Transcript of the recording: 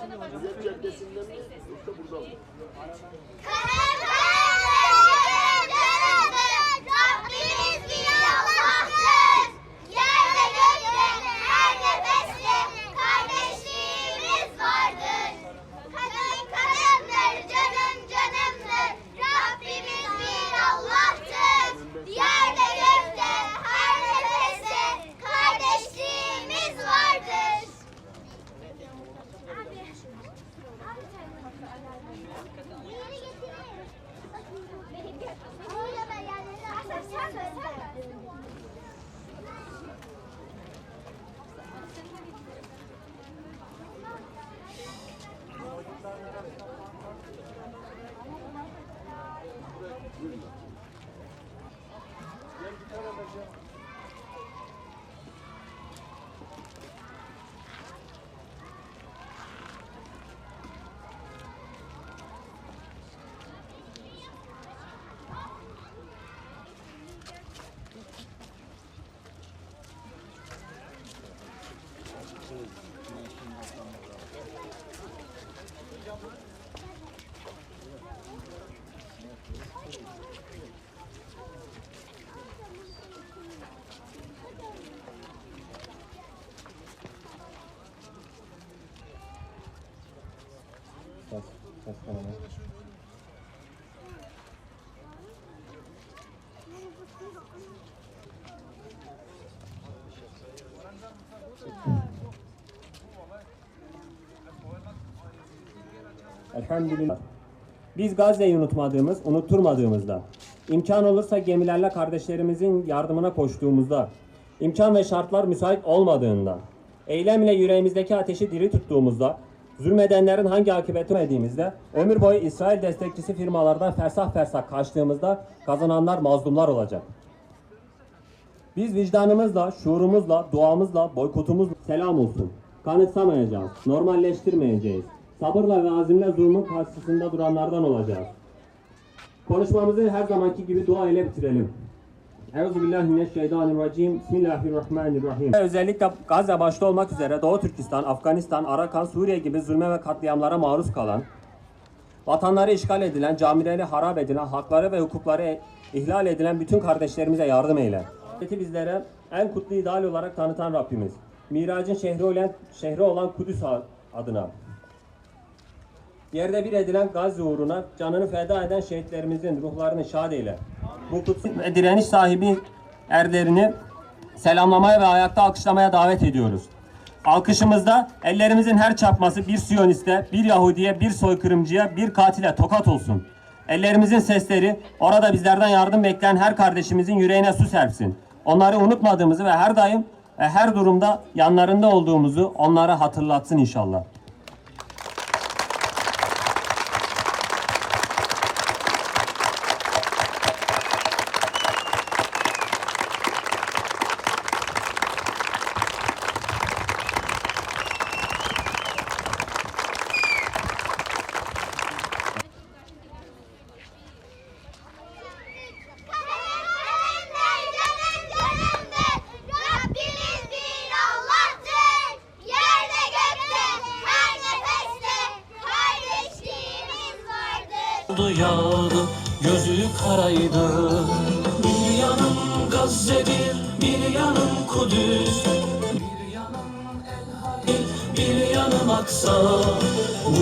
Rabbimiz Elhamdülillah. Biz Gazze'yi unutmadığımız, unutturmadığımızda, imkan olursa gemilerle kardeşlerimizin yardımına koştuğumuzda, imkan ve şartlar müsait olmadığında, eylemle yüreğimizdeki ateşi diri tuttuğumuzda, zulmedenlerin hangi akıbeti verdiğimizde, ömür boyu İsrail destekçisi firmalardan fersah fersah kaçtığımızda kazananlar mazlumlar olacak. Biz vicdanımızla, şuurumuzla, duamızla, boykotumuzla selam olsun. Kanıksamayacağız, normalleştirmeyeceğiz. Sabırla ve azimle zulmün karşısında duranlardan olacağız. Konuşmamızı her zamanki gibi dua ile bitirelim. Euzubillahimineşşeytanirracim. Bismillahirrahmanirrahim. Özellikle Gazze başta olmak üzere Doğu Türkistan, Afganistan, Arakan, Suriye gibi zulme ve katliamlara maruz kalan, vatanları işgal edilen, camileri harap edilen, hakları ve hukukları ihlal edilen bütün kardeşlerimize yardım eyle. Ahireti bizlere en kutlu ideal olarak tanıtan Rabbimiz. Miracın şehri olan, şehri olan Kudüs adına. Yerde bir edilen Gazze uğruna canını feda eden şehitlerimizin ruhlarını şad eyle. Bu kutsu ve direniş sahibi erlerini selamlamaya ve ayakta alkışlamaya davet ediyoruz. Alkışımızda ellerimizin her çarpması bir Siyoniste, bir Yahudiye, bir soykırımcıya, bir katile tokat olsun. Ellerimizin sesleri orada bizlerden yardım bekleyen her kardeşimizin yüreğine su serpsin. Onları unutmadığımızı ve her daim ve her durumda yanlarında olduğumuzu onlara hatırlatsın inşallah. Oldu yağdı gözü karaydı. Bir yanım Gazze'dir bir yanım Kudüs. Bir yanım El Halil bir yanım Aksa